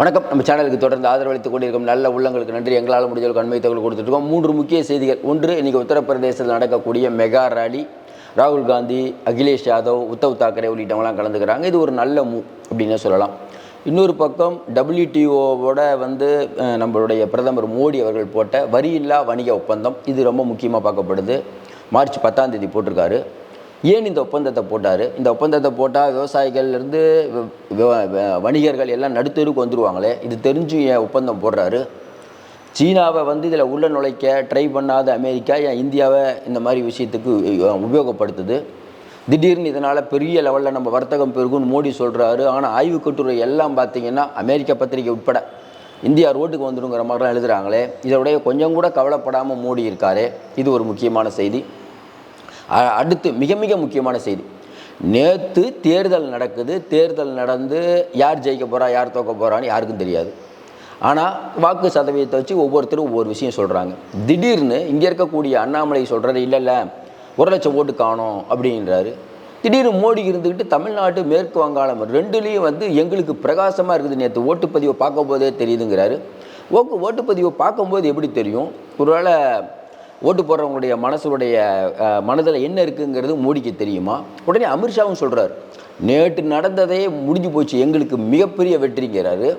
வணக்கம். நம்ம சேனலுக்கு தொடர்ந்து ஆதரவளித்துக் கொண்டிருக்கும் நல்ல உள்ளங்களுக்கு நன்றி. எங்களால் முடிஞ்சவர்களுக்கு அண்மை தகவல் கொடுத்துருக்கோம் மூன்று முக்கிய செய்திகள். ஒன்று இன்னைக்கு உத்தரப்பிரதேசத்தில் நடக்கக்கூடிய மெகா ரேலி. ராகுல் காந்தி அகிலேஷ் யாதவ் உத்தவ் தாக்கரே உள்ளிட்டவங்களாம் கலந்துக்கிறாங்க. இது ஒரு நல்ல மூ அப்படின்னு சொல்லலாம். இன்னொரு பக்கம் டபிள்யூடிஓவோட வந்து நம்மளுடைய பிரதமர் மோடி அவர்கள் போட்ட வரியில்லா வணிக ஒப்பந்தம். இது ரொம்ப முக்கியமாக பார்க்கப்படுது. மார்ச் பத்தாம் தேதி போட்டிருக்காரு. ஏன் இந்த ஒப்பந்தத்தை போட்டார்? இந்த ஒப்பந்தத்தை போட்டால் விவசாயிகள்லேருந்து வணிகர்கள் எல்லாம் நடுத்தருக்கு வந்துருவாங்களே? இது தெரிஞ்சு ஏன் ஒப்பந்தம் போடுறாரு? சீனாவை வந்து இதில் உள்ள நுழைக்க ட்ரை பண்ணாத அமெரிக்கா ஏன் இந்தியாவை இந்த மாதிரி விஷயத்துக்கு உபயோகப்படுத்துது? திடீர்னு இதனால் பெரிய லெவலில் நம்ம வர்த்தகம் பெருகும்னு மோடி சொல்கிறாரு ஆனால் ஆய்வு கட்டுரை எல்லாம் பார்த்திங்கன்னா அமெரிக்க பத்திரிகை உட்பட இந்தியா ரோட்டுக்கு வந்துடுங்கிற மாதிரிலாம் எழுதுகிறாங்களே இதோடைய கொஞ்சம் கூட கவலைப்படாமல் மோடி இருக்காரே. இது ஒரு முக்கியமான செய்தி. அடுத்து மிக மிக முக்கியமான செய்தி. நேற்று தேர்தல் நடக்குது தேர்தல் நடந்து யார் ஜெயிக்க போகிறா யார் தோக்க போகிறான்னு யாருக்கும் தெரியாது. ஆனால் வாக்கு சதவீதத்தை வச்சு ஒவ்வொருத்தரும் ஒவ்வொரு விஷயம் சொல்கிறாங்க திடீர்னு இங்கே இருக்கக்கூடிய அண்ணாமலை சொல்கிறாரு இல்லை இல்லை ஒரு லட்சம் ஓட்டு காணும் அப்படின்றாரு. திடீர்னு மோடி இருந்துக்கிட்டு தமிழ்நாடு மேற்கு வங்காளம் ரெண்டுலேயும் வந்து எங்களுக்கு பிரகாசமாக இருக்குது. நேற்று ஓட்டுப்பதிவை பார்க்கும் போதே தெரியுதுங்கிறாரு. ஓக்கு ஓட்டுப்பதிவை பார்க்கும்போது எப்படி தெரியும்? ஒருவேளை ஓட்டு போடுறவங்களுடைய மனசுடைய மனதில் என்ன இருக்குங்கிறது மோடிக்கு தெரியுமா? உடனே அமித்ஷாவும் சொல்கிறார் நேற்று நடந்ததே முடிஞ்சு போச்சு. எங்களுக்கு மிகப்பெரிய வெற்றிங்கிறாரு.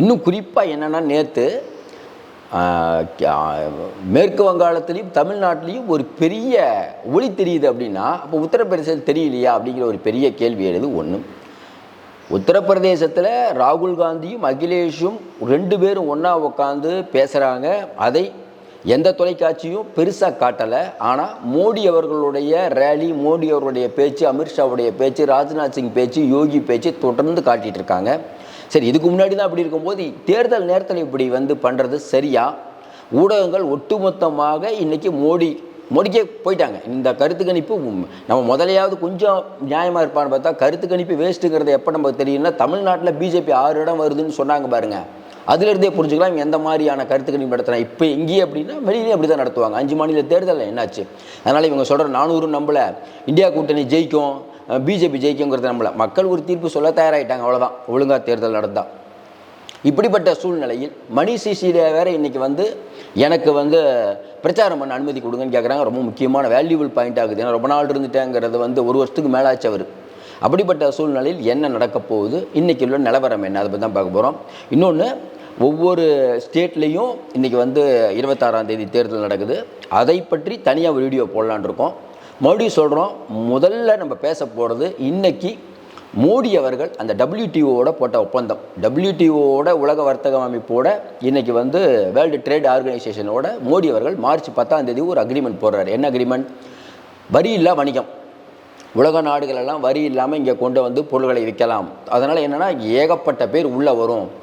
இன்னும் குறிப்பாக என்னென்னா நேற்று மேற்கு வங்காளத்துலேயும் தமிழ்நாட்டிலையும் ஒரு பெரிய ஒளி தெரியுது அப்படின்னா அப்போ உத்தரப்பிரதேசத்தில் தெரியலையா அப்படிங்கிற ஒரு பெரிய கேள்வி எழுது ஒன்று உத்தரப்பிரதேசத்தில் ராகுல் காந்தியும் அகிலேஷும் ரெண்டு பேரும் ஒன்றா உட்காந்து பேசுகிறாங்க அதை எந்த தொலைக்காட்சியும் பெருசாக காட்டலை. ஆனால் மோடி அவர்களுடைய ரேலி மோடி அவர்களுடைய பேச்சு அமித்ஷாவுடைய பேச்சு ராஜ்நாத் சிங் பேச்சு யோகி பேச்சு தொடர்ந்து காட்டிகிட்டு இருக்காங்க. சரி இதுக்கு முன்னாடி தான் அப்படி இருக்கும்போது தேர்தல் நேரத்தில் இப்படி வந்து பண்ணுறது சரியா? ஊடகங்கள் ஒட்டுமொத்தமாக இன்றைக்கி மோடி மோடிக்கே போயிட்டாங்க. இந்த கருத்து கணிப்பு நம்ம முதலையாவது கொஞ்சம் நியாயமாக இருப்பான்னு பார்த்தா கருத்து கணிப்பு வேஸ்ட்டுங்கிறது எப்போ நமக்கு தெரியும்னா தமிழ்நாட்டில் பிஜேபி ஆறு இடம் வருதுன்னு சொன்னாங்க பாருங்கள் அதிலிருந்தே புரிஞ்சுக்கலாம் இவங்க எந்த மாதிரியான கருத்துக்கள் நடத்துகிறாங்க இப்போ இங்கேயே அப்படின்னா வெளியிலேயே அப்படி தான் நடத்துவாங்க. அஞ்சு மாநில தேர்தலில் என்னாச்சு? அதனால் இவங்க சொல்கிற நானூறு நம்மளை இந்தியா கூட்டணி ஜெயிக்கும் பிஜேபி ஜெயிக்குங்கிறத நம்மளை மக்கள் ஒரு தீர்ப்பு சொல்ல தயாராகிட்டாங்க அவ்வளோதான் ஒழுங்காக தேர்தல் நடந்தால் இப்படிப்பட்ட சூழ்நிலையில் மணி சிசியில் வேற இன்றைக்கி வந்து எனக்கு வந்து பிரச்சாரம் பண்ண அனுமதி கொடுங்கன்னு கேட்குறாங்க ரொம்ப முக்கியமான வேல்யூபிள் பாயிண்ட் ஆகுது. ஏன்னா ரொம்ப நாள் இருந்துட்டேங்கிறது வந்து ஒரு வருஷத்துக்கு மேலாச்சு அவர். அப்படிப்பட்ட சூழ்நிலையில் என்ன நடக்க போகுது? இன்றைக்கி உள்ள நிலவரம் என்ன? அதை பற்றி தான் பார்க்க போகிறோம் இன்னொன்று ஒவ்வொரு ஸ்டேட்லேயும் இன்றைக்கி வந்து இருபத்தாறாம் தேதி தேர்தல் நடக்குது. அதை பற்றி தனியாக ஒரு வீடியோ போடலான்ருக்கோம் மறுபடியும் சொல்கிறோம் முதல்ல நம்ம பேச போகிறது இன்றைக்கி மோடி அவர்கள் அந்த டபிள்யூடிஓட போட்ட ஒப்பந்தம். டபிள்யூடிஓட உலக வர்த்தக அமைப்போட இன்றைக்கி வந்து வேர்ல்டு ட்ரேட் ஆர்கனைசேஷனோட மோடி அவர்கள் மார்ச் பத்தாம் தேதி ஒரு அக்ரிமெண்ட் போடுறாரு. என்ன அக்ரிமெண்ட் வரி இல்லா வணிகம். உலக நாடுகளெல்லாம் வரி இல்லாமல் இங்கே கொண்டு வந்து பொருள்களை விற்கலாம். அதனால் என்னென்னா ஏகப்பட்ட பேர் உள்ளே வரும்.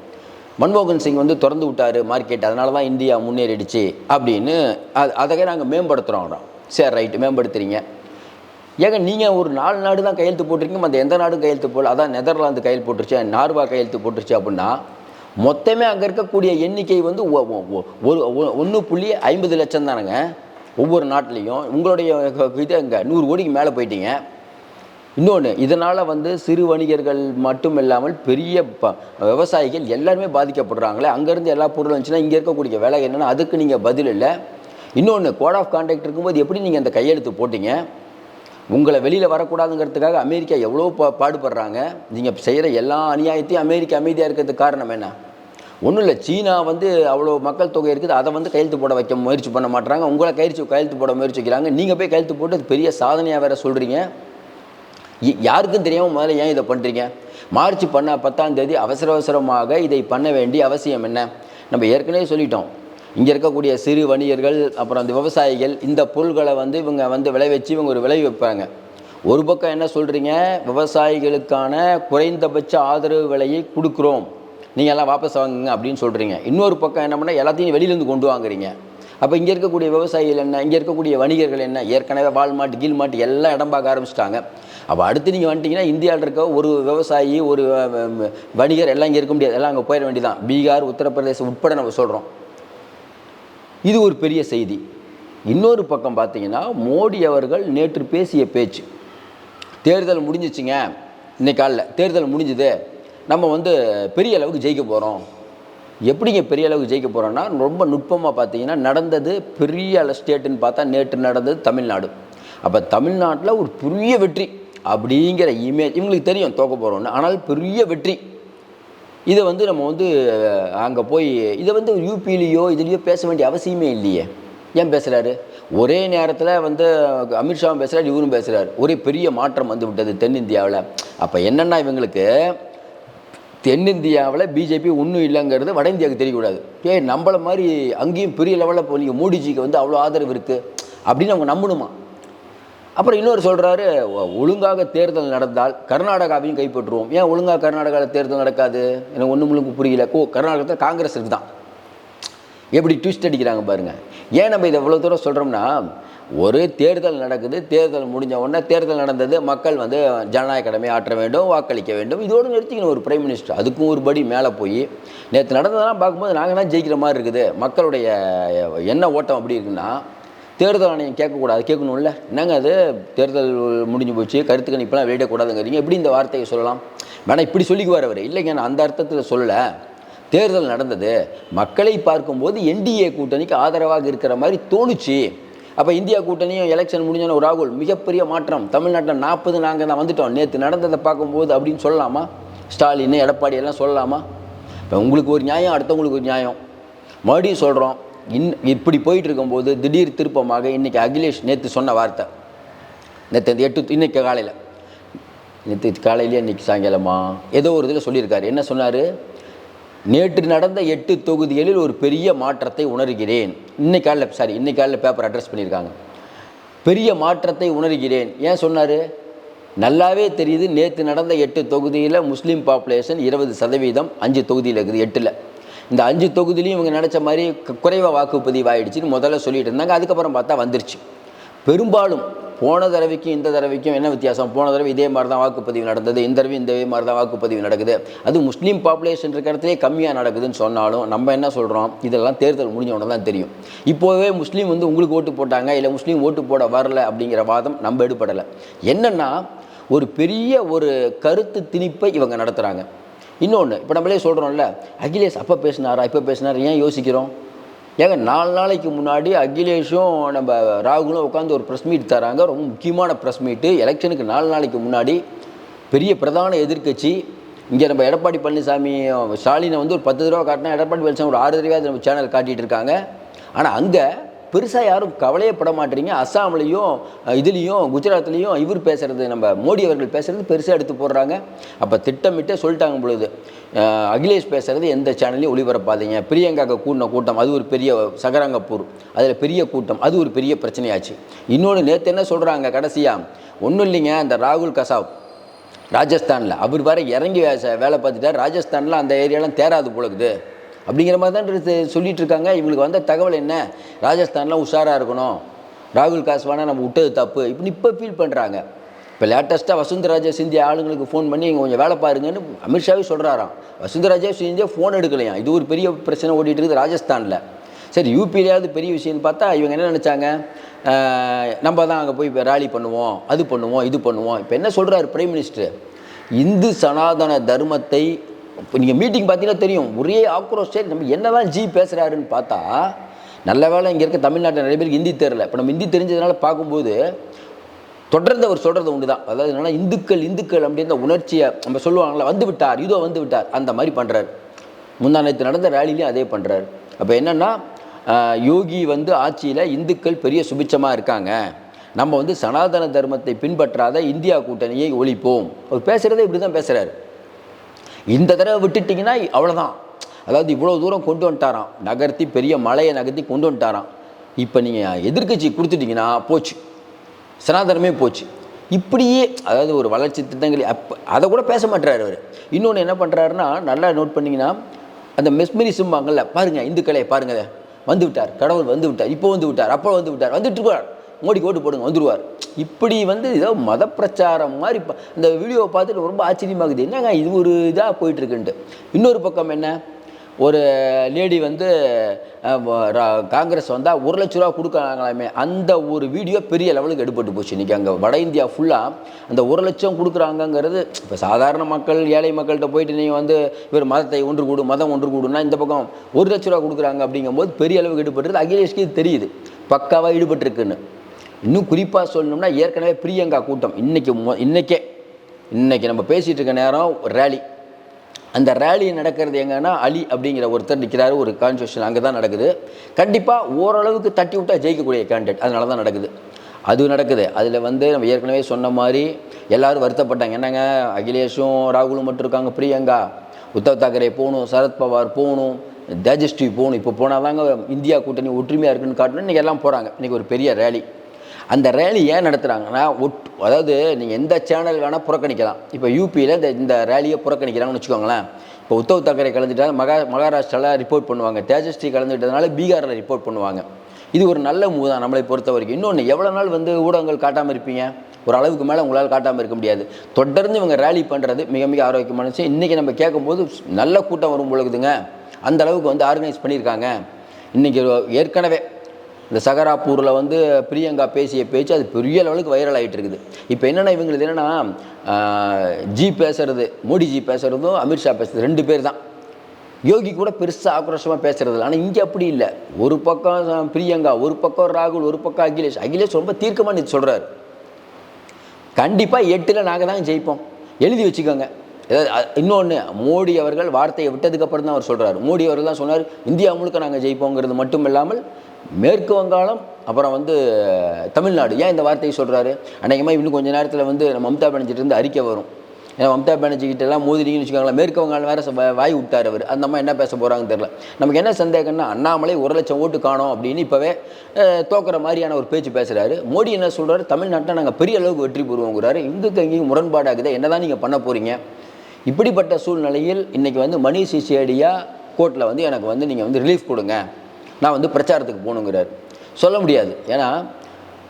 மன்மோகன் சிங் வந்து திறந்து விட்டார் மார்க்கெட் அதனால தான் இந்தியா முன்னேறிடுச்சு அப்படின்னு அது அதை நாங்கள் மேம்படுத்துகிறோம் சரி ரைட்டு மேம்படுத்துறீங்க. ஏங்க நீங்கள் ஒரு நாலு நாடு தான் கையெழுத்து போட்டிருக்கீங்க மற்ற எந்த நாடும் கையெழுத்து போடல. அதான் நெதர்லாந்து கையெழுத்து போட்டுருச்சு நார்வா கையெழுத்து போட்டுருச்சு அப்படின்னா மொத்தமே அங்கே இருக்கக்கூடிய எண்ணிக்கை வந்து ஒரு ஒன்று புள்ளி ஐம்பது லட்சம் தானுங்க. ஒவ்வொரு நாட்டிலையும். உங்களுடைய இது அங்கே நூறு கோடிக்கு மேலே போயிட்டீங்க. இன்னொன்று இதனால் வந்து சிறு வணிகர்கள் மட்டும் இல்லாமல் பெரிய ப விவசாயிகள் எல்லாருமே பாதிக்கப்படுறாங்களே. அங்கேருந்து எல்லா பொருளும் வந்துச்சுன்னா இங்கே இருக்கக்கூடிய வேலை என்னென்னா அதுக்கு நீங்கள் பதில் இல்லை. இன்னொன்று கோட் ஆஃப் கான்டாக்ட் இருக்கும்போது எப்படி நீங்கள் அந்த கையெழுத்து போட்டீங்க? உங்களை வெளியில் வரக்கூடாதுங்கிறதுக்காக அமெரிக்கா எவ்வளோ பா பாடுபடுறாங்க? நீங்கள் செய்கிற எல்லா அநியாயத்தையும் அமெரிக்கா அமைதியாக இருக்கிறதுக்கு காரணம் என்ன? ஒன்றும் இல்லை சீனா வந்து அவ்வளோ மக்கள் தொகை இருக்குது அதை வந்து கையெழுத்து போட வைக்க முயற்சி பண்ண மாட்டாங்க உங்களை கையெழுத்து கையெழுத்து போட முயற்சி வைக்கிறாங்க. நீங்கள் போய் கையெழுத்து போட்டு அது பெரிய சாதனையாக வேறு சொல்கிறீங்க யாருக்கும் தெரியாமல் முதல்ல ஏன் இதை பண்ணுறீங்க மார்ச் பண்ண பத்தாம் தேதி அவசர அவசரமாக இதை பண்ண வேண்டிய அவசியம் என்ன? நம்ம ஏற்கனவே சொல்லிட்டோம். இங்கே இருக்கக்கூடிய சிறு வணிகர்கள் அப்புறம் அந்த விவசாயிகள் இந்த பொருள்களை வந்து இவங்க வந்து விளைவிச்சு இவங்க ஒரு விளை வைப்பாங்க. ஒரு பக்கம் என்ன சொல்கிறீங்க விவசாயிகளுக்கான குறைந்தபட்ச ஆதரவு விலையை கொடுக்குறோம். நீங்கள் எல்லாம் வாபஸ் வாங்குங்க அப்படின்னு சொல்கிறீங்க இன்னொரு பக்கம் என்ன பண்ணால் எல்லாத்தையும் வெளியிலேருந்து கொண்டு வாங்குறீங்க. அப்போ இங்கே இருக்கக்கூடிய விவசாயிகள் என்ன? இங்கே இருக்கக்கூடிய வணிகர்கள் என்ன? ஏற்கனவே வால்மார்ட் கீழ்மார்ட் எல்லாம் இடம் பார்க்க ஆரம்பிச்சிட்டாங்க. அப்போ அடுத்து நீங்கள் வந்துட்டீங்கன்னா இந்தியாவில் இருக்க ஒரு விவசாயி ஒரு வணிகர் எல்லாம் இங்கே இருக்க முடியாது. எல்லாம் அங்கே போயிட வேண்டியதான் பீகார் உத்தரப்பிரதேசம் உட்பட நம்ம சொல்கிறோம் இது ஒரு பெரிய செய்தி. இன்னொரு பக்கம் பார்த்தீங்கன்னா மோடி அவர்கள் நேற்று பேசிய பேச்சு. தேர்தல் முடிஞ்சிச்சுங்க. இன்னைக்கு காலைல. தேர்தல் முடிஞ்சுது. நம்ம வந்து பெரிய அளவுக்கு ஜெயிக்க போகிறோம் எப்படிங்க பெரிய அளவுக்கு ஜெயிக்க போகிறோன்னா ரொம்ப நுட்பமாக பார்த்தீங்கன்னா நடந்தது பெரிய அளவு ஸ்டேட்டுன்னு பார்த்தா நேற்று நடந்தது தமிழ்நாடு. அப்போ தமிழ்நாட்டில் ஒரு பெரிய வெற்றி. அப்படிங்கிற இமேஜ் இவங்களுக்கு தெரியும் தோக்க போகிறோன்னு ஆனால் பெரிய வெற்றி. இதை வந்து நம்ம வந்து அங்கே போய் இதை வந்து யூபிலேயோ இதுலேயோ பேச வேண்டிய அவசியமே இல்லையே. ஏன் பேசுகிறாரு ஒரே நேரத்தில் வந்து அமித்ஷாவும் பேசுகிறார் இவரும் பேசுகிறார் ஒரே பெரிய மாற்றம் வந்து விட்டது தென்னிந்தியாவில். அப்போ என்னென்னா இவங்களுக்கு தென்னிந்தியாவில் பிஜேபி ஒன்றும் இல்லைங்கிறது வட இந்தியாவுக்கு தெரியக்கூடாது. ஏ நம்மள மாதிரி அங்கேயும் பெரிய லெவலில் இப்போ நீங்கள் மோடிஜிக்கு வந்து அவ்வளோ ஆதரவு இருக்குது அப்படின்னு அவங்க நம்பணுமா? அப்புறம் இன்னொரு சொல்கிறாரு ஒழுங்காக தேர்தல் நடந்தால் கர்நாடகாவையும் கைப்பற்றுவோம். ஏன் ஒழுங்காக கர்நாடகாவில் தேர்தல் நடக்காது? எனக்கு ஒன்றும் முழுக்க புரியல. ஓ கர்நாடகத்தில் காங்கிரஸ் இருக்குதான். எப்படி ட்விஸ்ட் அடிக்கிறாங்க பாருங்கள் ஏன் நம்ம இதை எவ்வளோ தூரம் சொல்கிறோம்னா ஒரு தேர்தல் நடக்குது தேர்தல் முடிஞ்ச உடனே தேர்தல் நடந்தது மக்கள் வந்து ஜனநாயக கடமை ஆற்ற வேண்டும் வாக்களிக்க வேண்டும். இதோடு நிறுத்திக்கணும் ஒரு பிரைம் மினிஸ்டர் அதுக்கும் ஒரு படி மேலே போய் நேற்று நடந்ததெல்லாம் பார்க்கும்போது நாங்கள் தான் ஜெயிக்கிற மாதிரி இருக்குது. மக்களுடைய என்ன ஓட்டம் அப்படி இருக்குன்னா தேர்தல் ஆணையம் கேட்கக்கூடாது. கேட்கணும்ல. என்னங்க அது? தேர்தல் முடிஞ்சு போச்சு. கருத்து கணிப்பெல்லாம் வெளியிடக்கூடாதுங்கிறீங்க. எப்படி இந்த வார்த்தையை சொல்லலாம்? வேணா இப்படி சொல்லிக்குவார் அவர். இல்லைங்க நான் அந்த அர்த்தத்தில் சொல்லலை. தேர்தல் நடந்தது. மக்களை பார்க்கும்போது என்டிஏ கூட்டணிக்கு ஆதரவாக இருக்கிற மாதிரி தோணுச்சு. அப்போ இந்தியா கூட்டணியும் எலெக்ஷன் முடிஞ்சோன்னு ஒரு ராகுல் மிகப்பெரிய மாற்றம். தமிழ்நாட்டில் நாற்பது நாங்கள் தான் வந்துட்டோம். நேற்று நடந்ததை பார்க்கும்போது அப்படின்னு சொல்லலாமா? ஸ்டாலின் எடப்பாடி எல்லாம் சொல்லலாமா? இப்போ உங்களுக்கு ஒரு நியாயம் அடுத்தவங்களுக்கு ஒரு நியாயம். மறுபடியும் சொல்கிறோம் இன் இப்படி போயிட்டு இருக்கும்போது திடீர் திருப்பமாக இன்றைக்கி அகிலேஷ் நேற்று சொன்ன வார்த்தை. நேற்று இந்த எட்டு இன்றைக்கி காலையில். நேற்று காலையிலேயே இன்றைக்கி சாயங்காலமா? ஏதோ ஒரு இதில் சொல்லியிருக்காரு. என்ன சொன்னார்? நேற்று நடந்த எட்டு தொகுதிகளில் ஒரு பெரிய மாற்றத்தை உணர்கிறேன். இன்னைக்கு காலையில் சாரி இன்னைக்கு காலையில் பேப்பர் அட்ரஸ் பண்ணியிருக்காங்க. பெரிய மாற்றத்தை உணர்கிறேன். ஏன் சொன்னார்? நல்லாவே தெரியுது நேற்று நடந்த எட்டு தொகுதியில் முஸ்லீம் பாப்புலேஷன் இருபது சதவீதம் அஞ்சு தொகுதியில் இருக்குது எட்டில். இந்த அஞ்சு தொகுதியிலையும் இவங்க நினச்ச மாதிரி குறைவாக வாக்குப்பதிவு ஆகிடுச்சின்னு முதல்ல சொல்லிட்டு இருந்தாங்க. அதுக்கப்புறம் பார்த்தா வந்துருச்சு. பெரும்பாலும் போன தடவைக்கும் இந்த தடவைக்கும் என்ன வித்தியாசம்? போன தடவை இதே மாதிரி தான் வாக்குப்பதிவு நடந்தது. இந்த தடவை இந்த மாதிரி தான் வாக்குப்பதிவு நடக்குது. அது முஸ்லீம் பாப்புலேஷன் இருக்கிறதுலே கம்மியாக நடக்குதுன்னு சொன்னாலும் நம்ம என்ன சொல்கிறோம் இதெல்லாம் தேர்தல் முடிஞ்ச உடனே தான் தெரியும். இப்போவே முஸ்லீம் வந்து உங்களுக்கு ஓட்டு போட்டாங்க இல்லை முஸ்லீம் ஓட்டு போட வரல அப்படிங்கிற வாதம் நம்ம எடுபடலை. என்னென்னா ஒரு பெரிய ஒரு கருத்து திணிப்பை இவங்க நடத்துகிறாங்க இன்னொன்று இப்போ நம்மளே சொல்கிறோம்ல அகிலேஷ் அப்போ பேசினாரா இப்போ பேசினார் ஏன் யோசிக்கிறோம்? ஏங்க நாலு நாளைக்கு முன்னாடி அகிலேஷும் நம்ம ராகுலும் உட்காந்து ஒரு ப்ரெஸ் மீட் தராங்க ரொம்ப முக்கியமான ப்ரெஸ் மீட்டு எலெக்ஷனுக்கு நாலு நாளைக்கு முன்னாடி பெரிய பிரதான எதிர்க்கட்சி இங்கே நம்ம எடப்பாடி பழனிசாமி ஸ்டாலினை வந்து ஒரு பத்து தடவை காட்டினா எடப்பாடி பழனிசாமி ஒரு ஆறு தடவையாவது நம்ம சேனல் காட்டிகிட்டு இருக்காங்க. ஆனால் அங்கே பெருசாக யாரும் கவலையே பட மாட்டீங்க. அஸ்ஸாம்லேயும் இதுலேயும் குஜராத்லேயும் இவர் பேசுகிறது நம்ம மோடி அவர்கள் பேசுகிறது பெருசாக எடுத்து போடுறாங்க. அப்போ திட்டமிட்டே சொல்லிட்டாங்க பொழுது அகிலேஷ் பேசுகிறது எந்த சேனல்லையும் ஒளிபரப்பாதீங்க. பிரியங்காக்கு கூட்டின கூட்டம் அது ஒரு பெரிய சகரங்கப்பூர். அதில் பெரிய கூட்டம் அது ஒரு பெரிய பிரச்சனையாச்சு. இன்னொன்று நேற்று என்ன சொல்கிறாங்க கடைசியாக ஒன்றும் இல்லைங்க அந்த ராகுல் கசாப் ராஜஸ்தானில் அவர் வர இறங்கி வேலை பார்த்துட்டார். ராஜஸ்தானில் அந்த ஏரியாலாம் தேராது போலக்குது. அப்படிங்கிற மாதிரி தான் சொல்லிட்டு இருக்காங்க. இவங்களுக்கு வந்த தகவல் என்ன? ராஜஸ்தான்லாம் உஷாராக இருக்கணும். ராகுல் காஸ்வானா நம்ம விட்டது தப்பு. இப்படி இப்போ ஃபீல் பண்ணுறாங்க இப்போ லேட்டஸ்ட்டாக வசுந்தராஜா சிந்தியா ஆளுங்களுக்கு ஃபோன் பண்ணி இங்கே கொஞ்சம் வேலை பாருங்கன்னு அமித்ஷாவே சொல்கிறாராம் வசுந்தராஜா சிந்தியா ஃபோன் எடுக்கலையா இது ஒரு பெரிய பிரச்சனை ஓடிட்டு இருக்குது ராஜஸ்தானில். சரி யூபியிலேயாவது பெரிய விஷயம்னு பார்த்தா இவங்க என்ன நினச்சாங்க? நம்ம தான் அங்கே போய் ரேலி பண்ணுவோம். அது பண்ணுவோம் இது பண்ணுவோம். இப்போ என்ன சொல்கிறார் பிரைம் மினிஸ்டர் இந்து சனாதன தர்மத்தை இப்போ நீங்கள் மீட்டிங் பார்த்தீங்கன்னா தெரியும். ஒரே ஆக்ரோஷ் சரி நம்ம என்னதான் ஜி பேசுகிறாருன்னு பார்த்தா நல்ல வேலை இங்கே இருக்க தமிழ்நாட்டில் நிறைய பேருக்கு ஹிந்தி தெரில இப்போ நம்ம ஹிந்தி தெரிஞ்சதுனால பார்க்கும்போது தொடர்ந்து அவர் சொல்கிறது உண்டு தான் அதாவது என்னென்னா இந்துக்கள் இந்துக்கள் அப்படின்ற உணர்ச்சியை நம்ம சொல்லுவாங்களா வந்து விட்டார் இதோ வந்து விட்டார் அந்த மாதிரி பண்ணுறாரு முந்தா நேற்று நடந்த ரேலிலையும் அதே பண்ணுறாரு அப்போ என்னென்னா யோகி வந்து ஆட்சியில் இந்துக்கள் பெரிய சுபிட்சமாக இருக்காங்க. நம்ம வந்து சனாதன தர்மத்தை பின்பற்றாத இந்தியா கூட்டணியை ஒழிப்போம். அவர் பேசுகிறதே இப்படி தான் பேசுகிறாரு இந்த தடவை விட்டுட்டிங்கன்னா அவ்வளோதான் அதாவது இவ்வளோ தூரம் கொண்டு வந்துட்டாராம். நகர்த்தி பெரிய மலையை நகர்த்தி கொண்டு வந்துட்டாராம். இப்போ நீங்கள் எதிர்க்கட்சி கொடுத்துட்டீங்கன்னா போச்சு. சனாதனமே போச்சு. இப்படியே அதாவது ஒரு வளர்ச்சி திட்டங்கள் அப்போ அதை கூட பேச மாட்டார் அவர். இன்னொன்று என்ன பண்ணுறாருன்னா நல்லா நோட் பண்ணிங்கன்னா அந்த மெஸ்மரிசம்பாங்கல்ல பாருங்கள் இந்துக்களே பாருங்கள் வந்து விட்டார் கடவுள் வந்து விட்டார் இப்போ வந்து விட்டார் அப்போ வந்து விட்டார் வந்துட்டு இருக்கார் மோடிக்கு ஓட்டு போடுங்க வந்துடுவார் இப்படி வந்து ஏதோ மத பிரச்சாரம் மாதிரி இந்த வீடியோவை பார்த்துட்டு ரொம்ப ஆச்சரியமாகுது. என்னங்க இது ஒரு இதாக போயிட்டுருக்குன்ட்டு. இன்னொரு பக்கம் என்ன? ஒரு லேடி வந்து ரா- காங்கிரஸ் வந்தால் ஒரு லட்ச ரூபா கொடுக்குறாங்களாமே. அந்த ஒரு வீடியோ பெரிய லெவலுக்கு எடுபட்டு போச்சு. இன்றைக்கி அங்கே வட இந்தியா ஃபுல்லாக அந்த ஒரு லட்சம் கொடுக்குறாங்கங்கிறது இப்போ சாதாரண மக்கள் ஏழை மக்கள்கிட்ட போயிட்டு நீங்கள் வந்து இவர் மதத்தை ஒன்று கூடு மதம் ஒன்று கூடுனா இந்த பக்கம் ஒரு லட்ச ரூபா கொடுக்குறாங்க அப்படிங்கும்போது பெரிய அளவுக்கு ஈடுபட்டுருது அகிலேஷ்க்கு இது தெரியுது. பக்காவாக ஈடுபட்டிருக்குன்னு. இன்னும் குறிப்பாக சொல்லணும்னா ஏற்கனவே பிரியங்கா கூட்டம். இன்றைக்கி இன்றைக்கே இன்னைக்கே நம்ம பேசிகிட்டு இருக்க நேரம் ரேலி அந்த ரேலி நடக்கிறது எங்கன்னா அலி அப்படிங்கிற ஒருத்தர் நிற்கிறாரு ஒரு கான்ஸ்டியூஷன் அங்கே தான் நடக்குது. கண்டிப்பாக ஓரளவுக்கு தட்டி விட்டால் ஜெயிக்கக்கூடிய கேண்டிடேட் அதனால தான் நடக்குது. அது நடக்குது. அதில் வந்து நம்ம ஏற்கனவே சொன்ன மாதிரி எல்லாரும் வருத்தப்பட்டாங்க. என்னங்க அகிலேஷும் ராகுலும் மட்டும் இருக்காங்க பிரியங்கா. உத்தவ் தாக்கரே போகணும் சரத்பவார் போகணும் தேஜஸ்வி போகணும். இப்போ போனால் தாங்க இந்தியா கூட்டணி ஒற்றுமையாக இருக்குன்னு காட்டணும். இன்றைக்கி எல்லாம் போகிறாங்க இன்றைக்கி ஒரு பெரிய ரேலி அந்த ரேலி ஏன் நடத்துகிறாங்கன்னா ஒட் அதாவது நீங்கள் எந்த சேனல் வேணால் புறக்கணிக்கலாம். இப்போ யூபியில் இந்த இந்த ரேலியை புறக்கணிக்கிறாங்கன்னு வச்சுக்கோங்களேன். இப்போ உத்தவ் தாக்கரே கலந்துட்டா மகா மகாராஷ்டிராவில் ரிப்போர்ட் பண்ணுவாங்க. தேஜஸ்ரீ கலந்துட்டதுனால பீகாரில் ரிப்போர்ட் பண்ணுவாங்க. இது ஒரு நல்ல மூவ் தான் நம்மளை பொறுத்த வரைக்கும். இன்னொன்று எவ்வளோ நாள் வந்து ஊடகங்கள் காட்டாமல் இருப்பீங்க? ஒரு அளவுக்கு மேலே உங்களால் காட்டாமல் இருக்க முடியாது. தொடர்ந்து இவங்க ரேலி பண்ணுறது மிக மிக ஆரோக்கியமான விஷயம். இன்றைக்கி நம்ம கேட்கும்போது நல்ல கூட்டம் வரும் பொழுதுங்க. அந்த அளவுக்கு வந்து ஆர்கனைஸ் பண்ணியிருக்காங்க. இன்றைக்கி ஏற்கனவே இந்த சகராப்பூரில் வந்து பிரியங்கா பேசிய பேச்சு அது பெரிய லெவலுக்கு வைரல் ஆகிட்டு இருக்குது இப்போ என்னென்னா இவங்களுக்கு என்னென்னா ஜி பேசுறது மோடி ஜி பேசுகிறதும் அமித்ஷா பேசுறது ரெண்டு பேர் தான். யோகி கூட பெருசாக ஆக்ரோஷமாக பேசுறது இல்லை ஆனால் இங்கே அப்படி இல்லை. ஒரு பக்கம் பிரியங்கா ஒரு பக்கம் ராகுல் ஒரு பக்கம் அகிலேஷ். அகிலேஷ் ரொம்ப தீர்க்கமாக நீ சொல்கிறாரு கண்டிப்பாக எட்டில் நாங்கள் தான் ஜெயிப்போம். எழுதி வச்சுக்கோங்க. ஏதாவது இன்னொன்று மோடி அவர்கள் வார்த்தையை விட்டதுக்கப்புறம் தான் அவர் சொல்கிறார் மோடி அவர்கள் தான் சொன்னார் இந்தியா முழுக்க நாங்கள் ஜெயிப்போங்கிறது மட்டும் இல்லாமல் மேற்கு வங்காளம் அப்புறம் வந்து தமிழ்நாடு. ஏன் இந்த வார்த்தையை சொல்கிறாரு அநேகமாக இன்னும் கொஞ்சம் நேரத்தில் வந்து நம்ம மம்தா பேனர்ஜிட்டிருந்து அறிக்கை வரும். ஏன்னா மம்தா பானர்ஜி கிட்டலாம் எல்லாம் வச்சுக்கோங்களேன் மேற்கு வங்காளம் வேறு ச- வாய் விட்டார் அவர். அந்த அம்மா என்ன பேச போகிறாங்கன்னு தெரில நமக்கு என்ன சந்தேகம்னா அண்ணாமலை ஒரு லட்சம் ஓட்டு காணோம் அப்படின்னு இப்போவே தோக்குற மாதிரியான ஒரு பேச்சு பேசுகிறாரு மோடி என்ன சொல்கிறாரு தமிழ்நாட்டில் நாங்கள் பெரிய அளவுக்கு வெற்றி பெறுவோங்கிறாரு. இங்குக்கு அங்கேயும் முரண்பாடாகுது என்ன தான் நீங்கள் பண்ண போகிறீங்க இப்படிப்பட்ட சூழ்நிலையில் இன்றைக்கி வந்து மணி சிசேடியா கோர்ட்டில் வந்து எனக்கு வந்து நீங்கள் வந்து ரிலீஃப் கொடுங்க. நான் வந்து பிரச்சாரத்துக்கு போகணுங்கிறார். சொல்ல முடியாது. ஏன்னா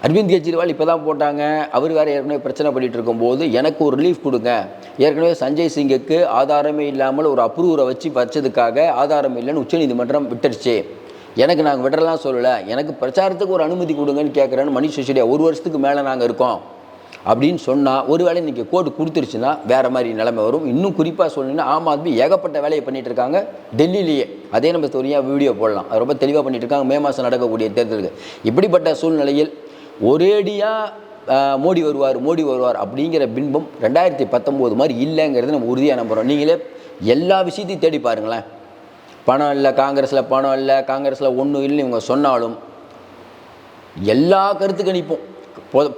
அரவிந்த் கெஜ்ரிவால் இப்போ தான் போட்டாங்க. அவர் வேறு ஏற்கனவே பிரச்சனை பண்ணிட்டு இருக்கும்போது எனக்கு ஒரு ரிலீஃப் கொடுங்க. ஏற்கனவே சஞ்சய் சிங்குக்கு ஆதாரமே இல்லாமல் ஒரு அப்ரூவரை வச்சு வச்சதுக்காக ஆதாரம் இல்லைன்னு உச்சநீதிமன்றம் விட்டுருச்சு. எனக்கு நாங்கள் விடலாம் சொல்லலை. எனக்கு பிரச்சாரத்துக்கு ஒரு அனுமதி கொடுங்கன்னு கேட்குறேன்னு மணிஷ் சிசோடியா ஒரு வருஷத்துக்கு மேலே நாங்கள் இருக்கோம். அப்படின்னு சொன்னால் ஒரு வேளை இன்றைக்கி கோர்ட்டு கொடுத்துருச்சுன்னா வேறு மாதிரி நிலைமை வரும். இன்னும் குறிப்பாக சொல்லணுன்னா ஆம் ஆத்மி ஏகப்பட்ட வேலையை பண்ணிகிட்டு இருக்காங்க. டெல்லியிலேயே. அதே நம்ம தனியாக வீடியோ போடலாம். அது ரொம்ப தெளிவாக பண்ணிட்டு இருக்காங்க. மே மாதம் நடக்கக்கூடிய தேர்தலுக்கு. இப்படிப்பட்ட சூழ்நிலையில் ஒரேடியாக மோடி வருவார் மோடி வருவார் அப்படிங்கிற பின்பம் ரெண்டாயிரத்தி பத்தொம்போது மாதிரி இல்லைங்கிறது நம்ம உறுதியாக நம்புகிறோம் நீங்களே எல்லா விஷயத்தையும் தேடி பாருங்களேன். பணம் இல்லை காங்கிரஸில் பணம் இல்லை காங்கிரஸில் ஒன்றும் இல்லைன்னு இவங்க சொன்னாலும் எல்லா கருத்து கணிப்போம்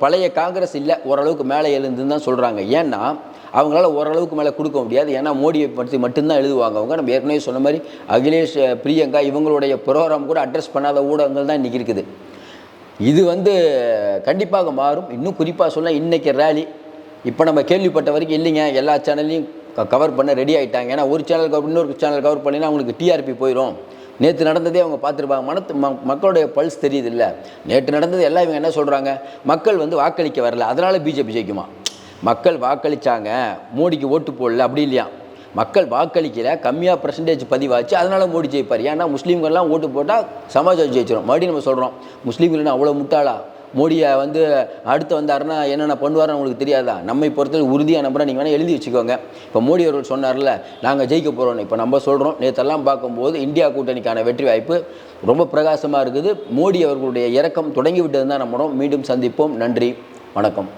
பழைய காங்கிரஸ் இல்லை ஓரளவுக்கு மேலே எழுந்துன்னு தான் சொல்கிறாங்க ஏன்னா அவங்களால ஓரளவுக்கு மேலே கொடுக்க முடியாது. ஏன்னா மோடியை பற்றி மட்டும்தான் எழுதுவாங்க அவங்க. நம்ம ஏற்கனவே சொன்ன மாதிரி அகிலேஷ் பிரியங்கா இவங்களுடைய ப்ரோக்ராம் கூட அட்ரஸ் பண்ணாத ஊடகங்கள் தான் இன்றைக்கி இருக்குது. இது வந்து கண்டிப்பாக மாறும். இன்னும் குறிப்பாக சொன்னால் இன்றைக்கி ரேலி இப்போ நம்ம கேள்விப்பட்ட வரைக்கும் இல்லைங்க. எல்லா சேனல்லையும் கவர் பண்ண ரெடி ஆகிட்டாங்க ஏன்னா ஒரு சேனல் கவர் இன்னொரு சேனல் கவர் பண்ணினா அவங்களுக்கு டிஆர்பி போயிடும் நேற்று நடந்ததே அவங்க பார்த்துருப்பாங்க. மனத்து ம மக்களுடைய பல்ஸ் தெரியுது இல்லை நேற்று நடந்தது எல்லாம் இவங்க என்ன சொல்கிறாங்க மக்கள் வந்து வாக்களிக்க வரல. அதனால் பிஜேபி ஜெயிக்குமா? மக்கள் வாக்களிச்சாங்க. மோடிக்கு ஓட்டு போடல. அப்படி இல்லையா? மக்கள் வாக்களிக்கிற கம்மியாக பர்சன்டேஜ் பதிவாச்சு. அதனால் மோடி ஜெயிப்பார். ஏன்னா முஸ்லீம்கள்லாம் ஓட்டு போட்டால் சமாஜ்வாதி ஜெயிச்சிடும் மறுபடியும் நம்ம சொல்கிறோம் முஸ்லீம்கள்னா அவ்வளோ முட்டாளா? மோடியை வந்து அடுத்து வந்தாருன்னா என்னென்ன பண்ணுவாருன்னு உங்களுக்கு தெரியாதா? நம்மை பொறுத்தவரை உறுதியாக நம்புறேன். நீங்கள் வேணால் எழுதி வச்சுக்கோங்க. இப்போ மோடி அவர்கள் சொன்னார்ல நாங்கள் ஜெயிக்க போகிறோம் இப்போ நம்ம சொல்கிறோம் நேற்றெல்லாம் பார்க்கும்போது இந்தியா கூட்டணிக்கான வெற்றி வாய்ப்பு ரொம்ப பிரகாசமாக இருக்குது. மோடி அவர்களுடைய இறக்கம் தொடங்கி விட்டது தான் நம்புகிறோம் மீண்டும் சந்திப்போம். நன்றி. வணக்கம்.